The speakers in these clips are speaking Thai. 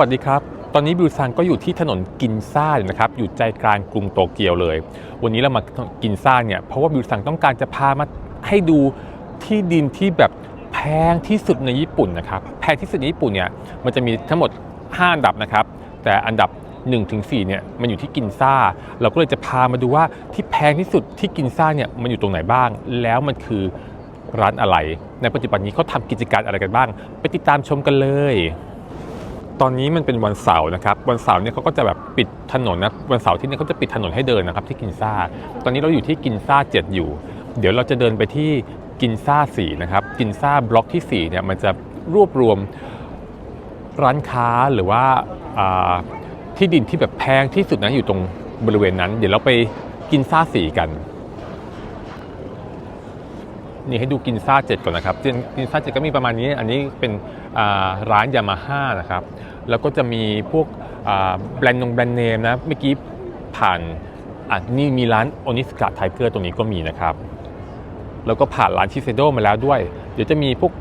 วัสดีครับ ตอนนี้บิวซังก็อยู่ที่ถนนกินซ่าอยู่นะครับ อยู่ใจกลางกรุงโตเกียวเลย วันนี้เรามากินซ่าเนี่ย เพราะว่าบิวซังต้องการจะพามาให้ดูที่ดินที่แบบแพงที่สุดในญี่ปุ่นนะครับ แพงที่สุดในญี่ปุ่นเนี่ย มันจะมีทั้งหมด 5 อันดับนะครับ แต่อันดับ 1-4เนี่ย มันอยู่ที่กินซ่า เราก็เลยจะพามาดูว่าที่แพงที่สุดที่กินซ่าเนี่ย มันอยู่ตรงไหนบ้าง แล้วมันคือร้านอะไร ในปัจจุบันนี้เขาทำกิจการอะไรกันบ้าง ไปติดตามชมกันเลย ตอนนี้มันเป็นวันเสาร์นะครับ วันเสาร์เนี่ยเขาก็จะแบบปิดถนนนะ วันเสาร์ที่นี่เขาจะปิดถนนให้เดินนะครับที่กินซ่า ตอนนี้เราอยู่ที่กินซ่า 7 อยู่ เดี๋ยวเราจะเดินไปที่กินซ่า 4 นะครับ กินซ่าบล็อกที่ 4 เนี่ยมันจะรวบรวมร้านค้าหรือว่าาที่ดินที่แบบแพงที่สุดนะอยู่ตรงบริเวณนั้น เดี๋ยวเราไปกินซ่า 4 กัน นี่ให้ดูกินซ่าเจ็ดก่อนนะครับกินซ่าเจ็ดก็มีประมาณนี้ อันนี้เป็นร้านยามาฮ่านะครับ แล้วก็จะมีพวกแบรนด์นงแบรนด์เนมนะ เมื่อกี้ผ่านอะนี่มีร้านโอนิสกาไทเกอร์ตรงนี้ก็มีนะครับ แล้วก็ผ่านร้านชิเซโดมาแล้วด้วย เดี๋ยวจะมีพวก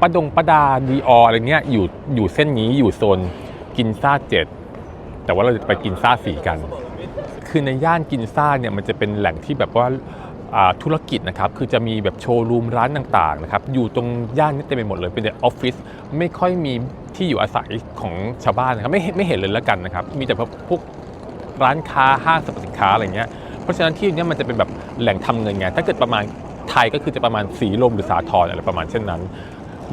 ป้าดงป้าดาดีออะไรเงี้ยอยู่อยู่เส้นนี้อยู่โซนกินซ่าเจ็ดแต่ว่าเราจะไปกินซ่าสี่กัน คือในย่านกินซ่าเนี่ยมันจะเป็นแหล่งที่แบบว่า ธุรกิจนะครับ คือจะมีแบบโชว์รูมร้านต่างๆนะครับ อยู่ตรงย่านนี้เต็มไปหมดเลย เป็นออฟฟิศ ไม่ค่อยมีที่อยู่อาศัยของชาวบ้านนะครับ ไม่เห็นไม่เห็นเลยแล้วกันนะครับ มีแต่พวกร้านค้าห้างสรรพสินค้าอะไรเงี้ย เพราะฉะนั้นที่นี้มันจะเป็นแบบแหล่งทำเงินไง ถ้าเกิดประมาณไทยก็คือจะประมาณสีลมหรือสาทรอะไรประมาณเช่นนั้น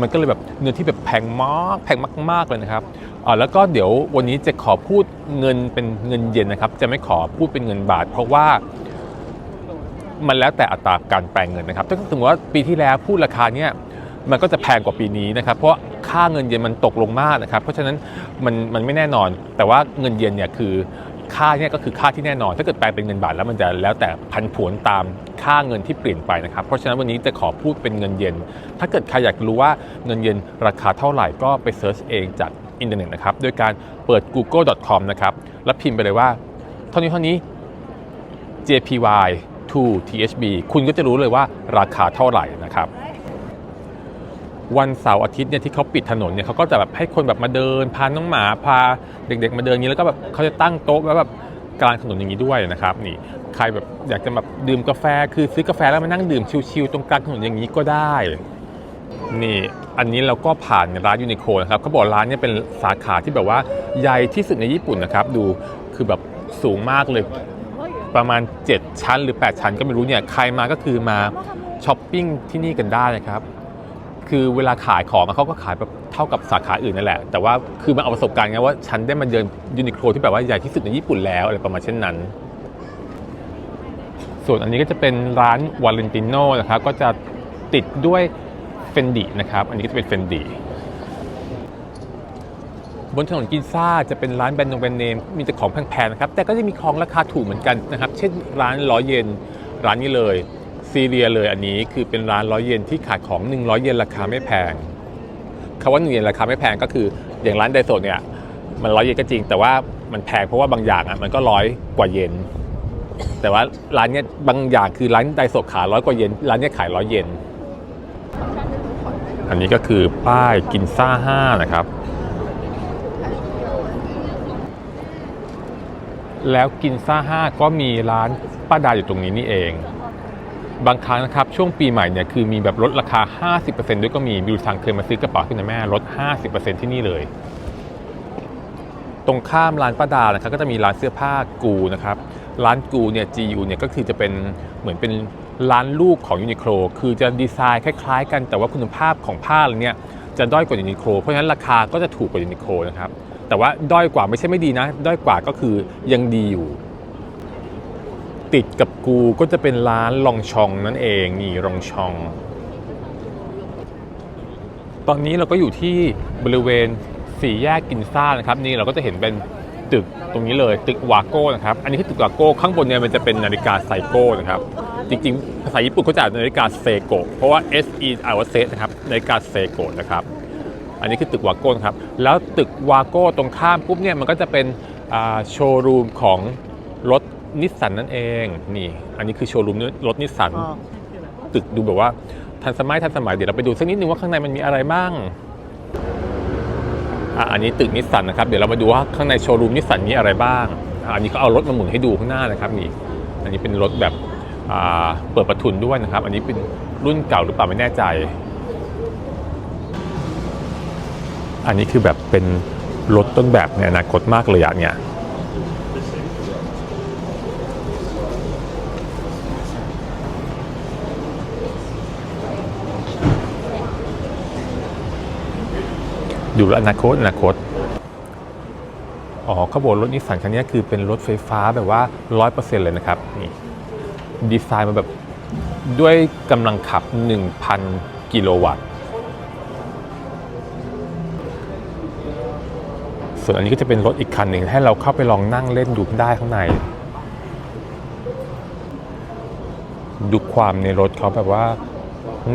มันก็เลยแบบเงินที่แบบแพงมากแพงมากๆเลยนะครับอ่าแล้วก็เดี๋ยววันนี้จะขอพูดเงินเป็นเงินเยนนะครับ จะไม่ขอพูดเป็นเงินบาท เพราะว่า มันแล้วแต่อัตราการแปลงเงินนะครับถ้าสมมติว่าปีที่แล้วพูดราคาเนี้ยมันก็จะแพงกว่าปีนี้นะครับ เพราะค่าเงินเยนมันตกลงมากนะครับ เพราะฉะนั้นมันมันไม่แน่นอน แต่ว่าเงินเยนเนี่ยคือค่าเนี่ยก็คือค่าที่แน่นอน ถ้าเกิดแปลงเป็นเงินบาทแล้วมันจะแล้วแต่พันผวนตามค่าเงินที่เปลี่ยนไปนะครับ เพราะฉะนั้นวันนี้จะขอพูดเป็นเงินเยนถ้าเกิดใครอยากรู้ว่าเงินเยนราคาเท่าไหร่ก็ไปเซิร์ชเองจากอินเทอร์เน็ตนะครับ โดยการเปิด google.com นะครับ แล้วพิมพ์ไปเลยว่า เท่านี้เท่านี้ JPY to THB คุณก็จะรู้เลยว่าราคาเท่าไหร่นะครับวันเสาร์อาทิตย์เนี่ยที่เขาปิดถนนเนี่ยเขาก็จะแบบให้คนแบบมาเดินพาน้องหมาพาเด็ก ๆ มาเดินอย่างนี้แล้วก็แบบเขาจะตั้งโต๊ะไว้วแบบกลางถนนอย่างนี้ด้วยนะครับนี่ใครแบบอยากจะแบบดื่มกาแฟคือซื้อกาแฟแล้วมานั่งดื่มชิลๆตรงกลางถนนอย่างนี้ก็ได้นี่อันนี้เราก็ผ่านร้านยูนิโคนะครับเขาบอกร้านเนี้เป็นสาขาที่แบบว่าใหญ่ที่สุดในญี่ปุ่นนะครับดูคือแบบสูงมากเลย ประมาณ 7 ชั้นหรือ 8 ชั้นก็ไม่รู้เนี่ยใครมาก็คือมาช้อปปิ้งที่นี่กันได้นะครับ คือเวลาขายของเขาก็ขายแบบเท่ากับสาขาอื่นนั่นแหละ แต่ว่าคือมันเอาประสบการณ์ไงว่าฉันได้มาเดินยูนิโคที่แบบว่าใหญ่ที่สุดในญี่ปุ่นแล้วอะไรประมาณเช่นนั้น ส่วนอันนี้ก็จะเป็นร้านวาเลนติโนนะครับก็จะติดด้วยเฟนดินะครับ อันนี้ก็จะเป็นเฟนดิ บนถนนกินซ่าจะเป็นร้านแบรนด์งแบรนด์เนมมีแต่ของแพงๆนะครับแต่ก็จะมีของราคาถูกเหมือนกันนะครับ เช่นร้านร้อยเยนร้านนี้เลยซีเรียเลยอันนี้คือเป็นร้านร้อยเยนที่ขายของ 100 เยนราคาไม่แพงคำว่า1เยนราคาไม่แพงก็คืออย่างร้านไดโซเนี่ยมันร้อยเยนก็จริง แต่ว่ามันแพงเพราะว่าบางอย่างอะมันก็ร้อยกว่าเยนแต่ว่าร้านเนี้ยบางอย่างคือร้านไดโซขายร้อยกว่าเยนร้านเนี้ยขายร้อยเยนอันนี้ก็คือป้ายกินซ่าห้านะครับ แล้วกินซ่าห้าก็มีร้านป้าดาอยู่ตรงนี้นี่เอง บางครั้งนะครับช่วงปีใหม่เนี่ยคือมีแบบลดราคา 50%ด้วยก็มีบิวซังเคยมาซื้อกระเป๋าขึ้นนะแม่ลด 50%ที่นี่เลย ตรงข้ามร้านป้าดานะครับก็จะมีร้านเสื้อผ้ากูนะครับร้านกูเนี่ย GU เนี่ยก็คือจะเป็นเหมือนเป็นร้านลูกของยูนิโคลคือจะดีไซน์คล้าย ๆ กันแต่ว่าคุณภาพของผ้าอะไรเนี่ยจะด้อยกว่ายูนิโคลเพราะฉะนั้นราคาก็จะถูกกว่ายูนิโคลนะครับ แต่ว่าด้อยกว่าไม่ใช่ไม่ดีนะ ด้อยกว่าก็คือยังดีอยู่ ติดกับกูก็จะเป็นร้านลองชองนั่นเองนี่ลองชอง ตอนนี้เราก็อยู่ที่บริเวณสี่แยกกินซ่านะครับนี่เราก็จะเห็นเป็นตึกตรงนี้เลยตึกวาโก้นะครับ อันนี้คือตึกวาโก้ข้างบนเนี่ยมันจะเป็นนาฬิกาไซโก้นะครับ จริงๆ ภาษาญี่ปุ่นเขาจะนนาฬิกาเซโกะเพราะว่า S E อ่านว่าเซนะครับนาฬิกาเซโกะนะครับ อันนี้คือตึกวาโก้นะครับ แล้วตึกวาโก้ตรงข้ามปุ๊บเนี่ยมันก็จะเป็นอ่าโชว์รูมของรถนิสสันนั่นเองนี่อันนี้คือโชว์รูมรถนิสสันตึกดูแบบว่าทันสมัยทันสมัยเดี๋ยวเราไปดูสักนิดนึงว่าข้างในมันมีอะไรบ้างอะอันนี้ตึกนิสสันนะครับ เดี๋ยวเรามาดูว่าข้างในโชว์รูมนิสสันมีอะไรบ้างอะอันนี้เขาเอารถมาหมุนให้ดูข้างหน้านะครับนี่ อันนี้เป็นรถแบบอ่าเปิดประทุนด้วยนะครับ อันนี้เป็นรุ่นเก่าหรือเปล่าไม่แน่ใจ อันนี้คือแบบเป็นรถต้นแบบในอนาคตมากเลยอะเนี่ยดูแล้วอนาคตอนาคต อ๋อขบวนรถนิสสันคันนี้คือเป็นรถไฟฟ้าแบบว่า 100%เลยนะครับ นี่ ดีไซน์มาแบบด้วยกำลังขับ 1,000 กิโลวัตต์ ส่วนอันนี้ก็จะเป็นรถอีกคันหนึ่งให้เราเข้าไปลองนั่งเล่นดูได้ข้างใน ดูความในรถเขาแบบว่า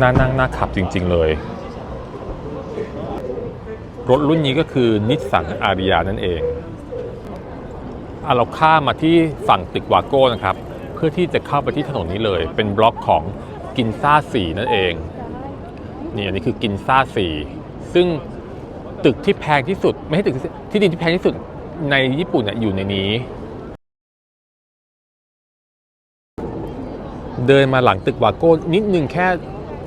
น่านั่งน่าขับจริง ๆ เลย รถรุ่นนี้ก็คือนิสสันอาริยานั่นเองอะเราข้ามมาที่ฝั่งตึกวาโก้นะครับ เพื่อที่จะเข้าไปที่ถนนนี้เลย เป็นบล็อกของกินซ่าสีนั่นเอง นี่อันนี้คือกินซ่าสีซึ่ง ตึกที่แพงที่สุด ไม่ใช่ตึกที่ดินที่แพงที่สุดในญี่ปุ่นอยู่ในนี้ เดินมาหลังตึกวาโก้นิดนึงแค่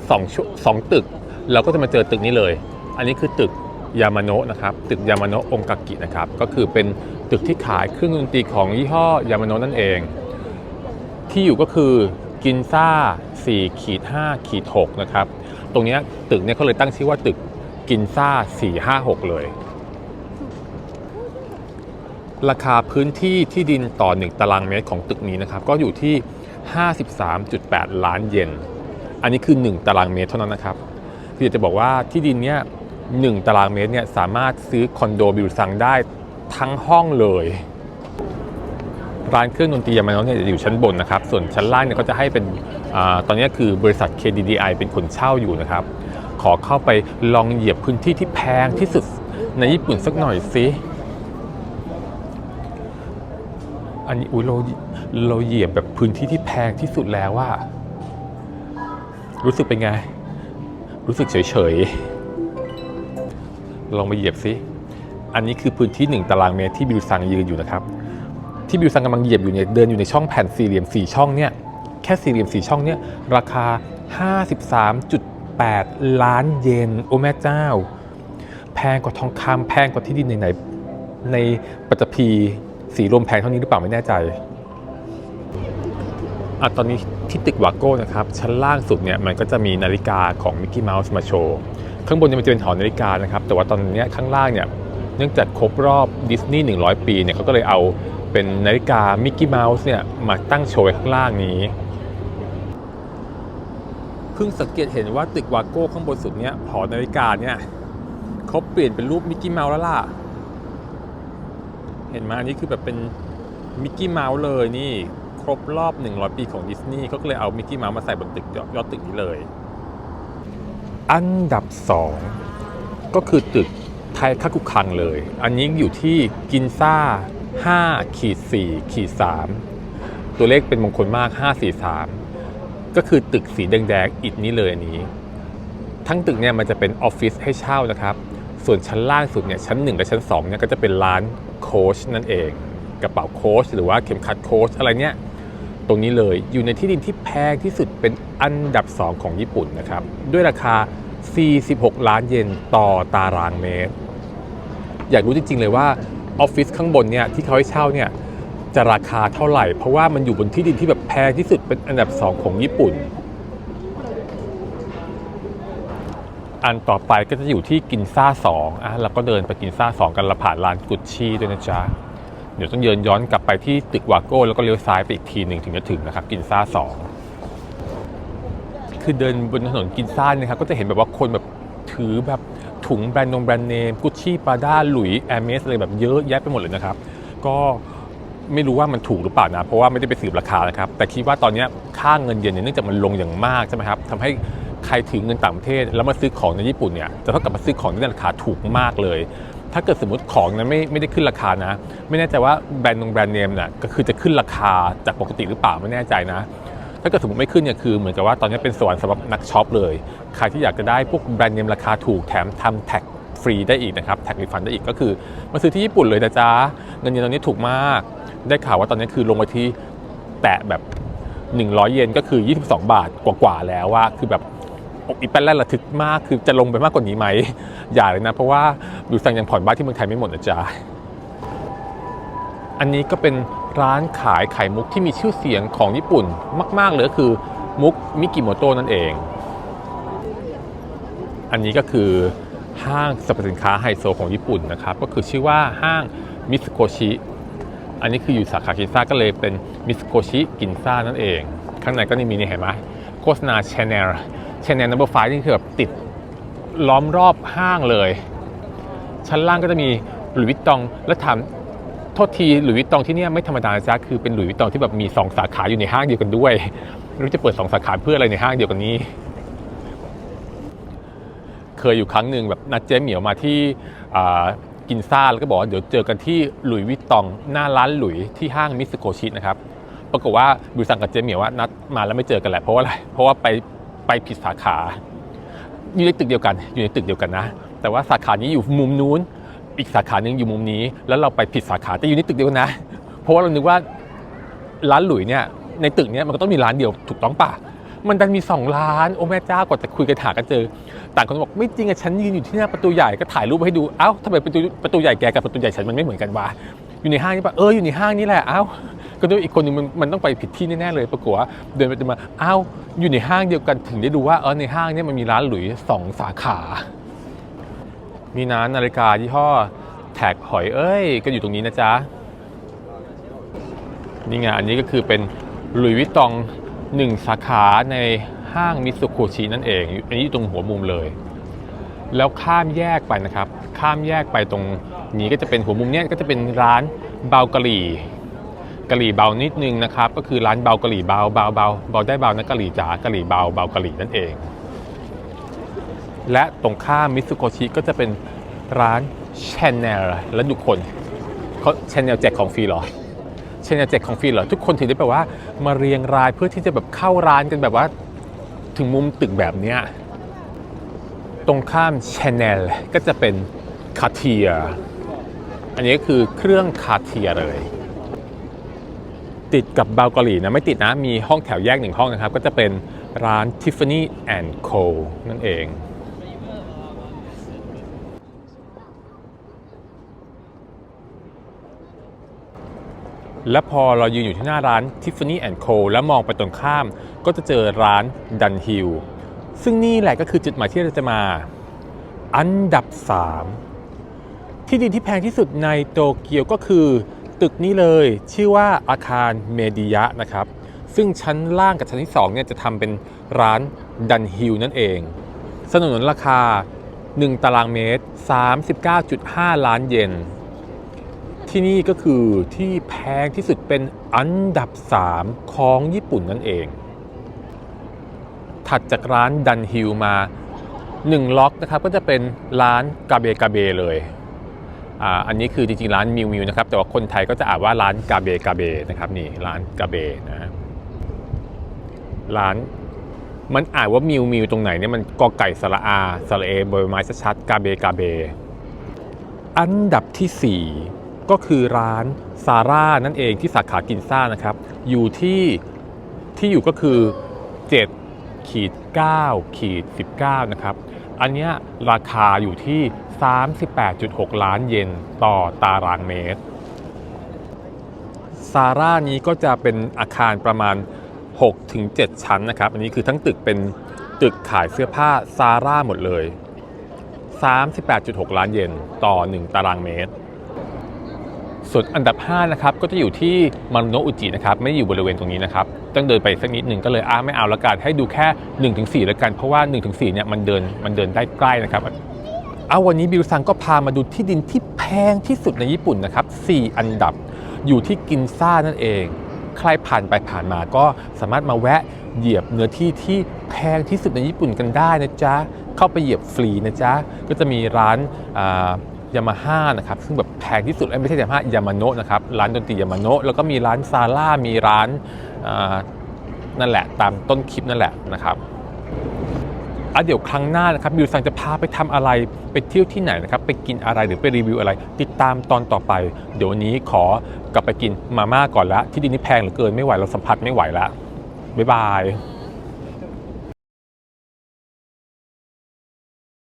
สองชั่วสองตึก เราก็จะมาเจอตึกนี้เลย อันนี้คือตึกยามาโนะนะครับ ตึกยามาโนะองกากินะครับ ก็คือเป็นตึกที่ขายเครื่องดนตรีของยี่ห้อยามาโนะนั่นเอง ที่อยู่ก็คือกินซ่า4ขีด5ขีด6นะครับ ตรงนี้ตึกเนี่ยเขาเลยตั้งชื่อว่าตึก กินซ่า 456 เลย ราคาพื้นที่ที่ดินต่อ 1 ตารางเมตรของตึกนี้นะครับ ก็อยู่ที่ 53.8 ล้านเยน อันนี้คือ 1 ตารางเมตรเท่านั้นนะครับ คืออยากจะบอกว่าที่ดินเนี้ย1ตารางเมตรเนี่ยสามารถซื้อคอนโดบิลซังได้ทั้งห้องเลย ร้านเครื่องดนตรียามาโนะเนี่ยจะอยู่ชั้นบนนะครับ ส่วนชั้นล่างเนี่ยก็จะให้เป็นอาตอนนี้คือบริษัท KDDI เป็นคนเช่าอยู่นะครับ ขอเข้าไปลองเหยียบพื้นที่ที่แพงที่สุดในญี่ปุ่นสักหน่อยสิ อันนี้อุ้ยเราเราเหยียบแบบพื้นที่ที่แพงที่สุดแล้วว่า รู้สึกเป็นไง รู้สึกเฉยๆ ลองมาเหยียบสิ อันนี้คือพื้นที่1ตารางเมตรที่บิวซังยืนอยู่นะครับ ที่บิวซังกำลังเหยียบอยู่เนี่ยเดินอยู่ในช่องแผ่นสี่เหลี่ยมสี่ช่องเนี่ยแค่สี่เหลี่ยมสี่ช่องเนี่ยราคา 8 ล้านเยนโอ้แม่เจ้า แพงกว่าทองคำแพงกว่าที่ดินไหนๆในปัตตภีสีรวมแพงเท่านี้หรือเปล่าไม่แน่ใจอะตอนนี้ที่ตึกวาโก้นะครับ ชั้นล่างสุดเนี่ยมันก็จะมีนาฬิกาของมิกกี้เมาส์มาโชว์ ข้างบนเนี่ยมันจะเป็นหอนาฬิกานะครับ แต่ว่าตอนนี้ข้างล่างเนี่ยเนื่องจากครบรอบดิสนีย์100 ปีเนี่ยเขาก็เลยเอาเป็นนาฬิกามิกกี้เมาส์เนี่ยมาตั้งโชว์ข้างล่างนี้ เพิ่งสังเกตเห็นว่าตึกวาโก้ข้างบนสุดเนี่ยหอนาฬิกาเนี่ยเขาเปลี่ยนเป็นรูปมิกกี้เมาส์แล้วล่ะ เห็นไหมอันนี้คือแบบเป็นมิกกี้เมาส์เลยนี่ ครบรอบ 100 ปีของดิสนีย์เขาก็เลยเอามิกกี้เมาส์มาใส่บนตึกยอดตึกนี้เลย อันดับ 2 ก็คือตึกไทยคาคุคังเลย อันนี้อยู่ที่กินซ่า5ขีด4ขีด3ตัวเลขเป็นมงคลมาก 543 ก็คือตึกสีแดงๆอิฐนี้เลยอันนี้ ทั้งตึกเนี่ยมันจะเป็นออฟฟิศให้เช่านะครับ ส่วนชั้นล่างสุดเนี่ยชั้น 1 และชั้น2เนี่ยก็จะเป็นร้านโค้ชนั่นเอง กระเป๋าโค้ชหรือว่าเข็มขัดโค้ชอะไรเนี่ยตรงนี้เลยอยู่ในที่ดินที่แพงที่สุดเป็นอันดับ 2 ของญี่ปุ่นนะครับ ด้วยราคา 46 ล้านเยนต่อตารางเมตร อยากรู้จริงๆเลยว่าออฟฟิศข้างบนเนี่ยที่เขาให้เช่าเนี่ย จะราคาเท่าไหร่ เพราะว่ามันอยู่บนที่ดินที่แบบแพงที่สุดเป็นอันดับ 2 ของญี่ปุ่น อันต่อไปก็จะอยู่ที่กินซ่า2อะเราก็เดินไปกินซ่า2กันเราผ่านร้านกุชชี่ด้วยนะจ๊ะ เดี๋ยวต้องเดินย้อนกลับไปที่ตึกวาโก้แล้วก็เลี้ยวซ้ายไปอีกทีหนึ่งถึงจะถึงนะครับ กินซ่า2คือเดินบนถนนกินซ่าเนี่ยครับก็จะเห็นแบบว่าคนแบบถือแบบถุงแบรนด์นงแบรนด์เนมกุชชี่ปาด้าหลุยแอร์เมสอะไรแบบเยอะแยะไปหมดเลยนะครับ ก็ ไม่รู้ว่ามันถูกหรือเปล่านะ เพราะว่าไม่ได้ไปสืบราคานะครับ แต่คิดว่าตอนนี้ค่าเงินเยนเนี่ยเนื่องจากมันลงอย่างมากใช่ไหมครับทำให้ใครถือเงินต่างประเทศ แล้วมาซื้อของในญี่ปุ่นเนี่ยจะเท่ากับมาซื้อของที่ราคาถูกมากเลย ถ้าเกิดสมมติของนั้นไม่ไม่ได้ขึ้นราคานะ ไม่แน่ใจว่าแบรนด์นงแบรนด์เนมเนี่ยก็คือจะขึ้นราคาจากปกติหรือเปล่าไม่แน่ใจนะถ้าเกิดสมมติไม่ขึ้นเนี่ยคือเหมือนกับว่าตอนนี้เป็นสวรรค์สำหรับนักช็อปเลยใครที่อยากจะได้พวกแบรนด์เนมราคาถูกแถมทำแท็กฟรีได้อีกนะครับแท็กรีฟันได้อีกก็คือมาซื้อที่ญี่ปุ่นเลยนะจ๊ะเงินเยนตอนนี้ถูกมาก ได้ข่าวว่าตอนนี้คือลงมาที่แตะแบบ 100 เยนก็คือ 22 บาทกว่าๆแล้วว่าคือแบบอกอีแป้นแรกระทึกมากคือจะลงไปมากกว่านี้ไหมอย่าเลยนะ เพราะว่าบิวซังยังผ่อนบ้านที่เมืองไทยไม่หมดนะจ๊ะอันนี้ก็เป็นร้านขายไข่มุกที่มีชื่อเสียงของญี่ปุ่นมาก ๆ เลยก็คือมุกมิกิโมโตะนั่นเอง อันนี้ก็คือห้างสรรพสินค้าไฮโซของญี่ปุ่นนะครับ ก็คือชื่อว่าห้างมิสโกชิ อันนี้คืออยู่สาขากินซ่าก็เลยเป็นมิสโกชิกินซ่านั่นเอง ข้างในก็นี่มีนี่เห็นไหมโฆษณาชแนลชแนลนัมเบอร์ไฟนี่คือแบบติดล้อมรอบห้างเลย ชั้นล่างก็จะมีหลุยส์วิตตองแล้วถามโทษทีหลุยส์วิตตองที่เนี่ยไม่ธรรมดานะจ๊ะคือเป็นหลุยส์วิตตองที่แบบมี 2 สาขาอยู่ในห้างเดียวกันด้วยรู้จะเปิด 2 สาขาเพื่ออะไรในห้างเดียวกันนี้ เคยอยู่ครั้งหนึ่งแบบนัดเจ๊เหมียวมาที่อ่า กินซ่าแล้วก็บอกว่าเดี๋ยวเจอกันที่หลุยวิตตองหน้าร้านหลุยที่ห้างมิสโกชินะครับปรากฏว่าบิวสังกับเจ๊เมียวว่านัดมาแล้วไม่เจอกันแหละเพราะว่าอะไรเพราะว่าไปไปผิดสาขา อยู่ในตึกเดียวกัน อยู่ในตึกเดียวกันนะ แต่ว่าสาขานี้อยู่มุมนู้น อีกสาขาหนึ่งอยู่มุมนี้ แล้วเราไปผิดสาขาแต่อยู่ในตึกเดียวกันนะ เพราะว่าเรานึกว่าร้านหลุยเนี่ยในตึกเนี้ยมันก็ต้องมีร้านเดียวถูกต้องป่ะ มันดันมี2ร้าน โอ้แม่เจ้ากว่าจะคุยกันหากันเจอ ต่างคนบอกไม่จริงอะฉันยืนอยู่ที่หน้าประตูใหญ่ก็ถ่ายรูปให้ดู เอ้าทำไมประตูประตูใหญ่แกกับประตูใหญ่ฉันมันไม่เหมือนกันวะ อยู่ในห้างนี่ปะเอออยู่ในห้างนี่แหละ เอ้า ก็ด้วยอีกคนนึงมันมันต้องไปผิดที่แน่ๆเลย ปรากฏว่าเดินไปเดินมา เอ้าอยู่ในห้างเดียวกันถึงได้ดูว่าเออในห้างเนี่ยมันมีร้านหลุยสองสาขา มีน้านนาฬิกายี่ห้อแท็กหอยเอ้ย ก็อยู่ตรงนี้นะจ๊ะ นี่ไงอันนี้ก็คือเป็นหลุยวิตตอง หนึ่งสาขาในห้างมิสุโคชินั่นเอง อันนี้อยู่ตรงหัวมุมเลย แล้วข้ามแยกไปนะครับ ข้ามแยกไปตรงนี้ก็จะเป็นหัวมุมเนี้ยก็จะเป็นร้านเบากะหรี่กะหรี่เบานิดนึงนะครับ ก็คือร้านเบากะหรี่เบาเบาเบาเบาได้เบานะกะหรี่จ๋ากะหรี่เบาเบากะหรี่นั่นเอง และตรงข้ามมิสุโกชิก็จะเป็นร้านชแนลและทุกคนเขาชแนลแจกของฟรีเหรอ ชนลแจกของฟรีเหรอ ทุกคนถึงได้แบบว่ามาเรียงรายเพื่อที่จะแบบเข้าร้านกันแบบว่าถึงมุมตึกแบบเนี้ยตรงข้ามชแนลก็จะเป็นคาเทีย อันนี้ก็คือเครื่องคาเทียเลย ติดกับเบาเกาหลีนะ ไม่ติดนะ มีห้องแถวแยกหนึ่งห้องนะครับ ก็จะเป็นร้าน Tiffany and Co นั่นเอง และพอเรายืนอยู่ที่หน้าร้าน Tiffany and Co แล้วมองไปตรงข้าม ก็จะเจอร้านดันฮิลซึ่งนี่แหละก็คือจุดหมายที่เราจะมา อันดับ 3 ที่ดินที่แพงที่สุดในโตเกียวก็คือ ตึกนี้เลยชื่อว่าอาคารเมดิยะนะครับ ซึ่งชั้นล่างกับชั้นที่2เนี่ยจะทำเป็นร้านดันฮิลนั่นเองสนุนราคา 1 ตารางเมตร 39.5 ล้านเยน ที่นี่ก็คือที่แพงที่สุดเป็นอันดับ 3 ของญี่ปุ่นนั่นเอง ถัดจากร้านดันฮิลมา 1 ล็อกนะครับก็จะเป็นร้านกาเบกาเบเลยอ่าอันนี้คือจริงๆร้านมิวมิวนะครับ แต่ว่าคนไทยก็จะอ่านว่าร้านกาเบกาเบนะครับนี่ร้านกาเบนะร้านมันอ่านว่ามิวมิวตรงไหนเนี่ยมันกอไก่สระอาสระเอบอยไม้ชัดๆกาเบกาเบ อันดับทีสี่4 ก็คือร้านซาร่านั่นเองที่สาขากินซ่านะครับ อยู่ที่ที่อยู่ก็คือ7ขีด9ขีด19 นะครับ อันนี้ราคาอยู่ที่ 38.6 ล้านเยนต่อตารางเมตรซาร่านี้ก็จะเป็นอาคารประมาณ 6-7 ชั้นนะครับ อันนี้คือทั้งตึกเป็นตึกขายเสื้อผ้าซาร่าหมดเลย 38.6 ล้านเยนต่อ 1 ตารางเมตร ส่วนอันดับ5นะครับก็จะอยู่ที่มารุโนอุจินะครับไม่อยู่บริเวณตรงนี้นะครับต้องเดินไปสักนิดหนึ่งก็เลยอ้าไม่เอาละกันให้ดูแค่ 1-4แล้วกัน เพราะว่า 1-4เนี่ยมันเดินมันเดินได้ใกล้นะครับเอาวันนี้บิวซังก็พามาดูที่ดินที่แพงที่สุดในญี่ปุ่นนะครับ 4 อันดับอยู่ที่กินซ่านั่นเอง ใครผ่านไปผ่านมาก็สามารถมาแวะเหยียบเนื้อที่ที่แพงที่สุดในญี่ปุ่นกันได้นะจ๊ะ เข้าไปเหยียบฟรีนะจ๊ะ ก็จะมีร้าน ยามาฮ่านะครับซึ่งแบบแพงที่สุดอ้ยไม่ใช่ยามาฮ่ายามาโนะนะครับร้านดนตรียามาโนะแล้วก็มีร้านซาร่ามีร้านนั่นแหละ ตามต้นคลิปนั่นแหละนะครับแล้วเดี๋ยวครั้งหน้านะครับบิวซังจะพาไปทำอะไรไปเที่ยวที่ไหนนะครับไปกินอะไรหรือไปรีวิวอะไร ติดตามตอนต่อไป เดี๋ยววันนี้ขอกลับไปกินมาม่าก่อนละที่ดินนี่แพงเหลือเกินไม่ไหวเราสัมผัสไม่ไหวละบ๊ายบาย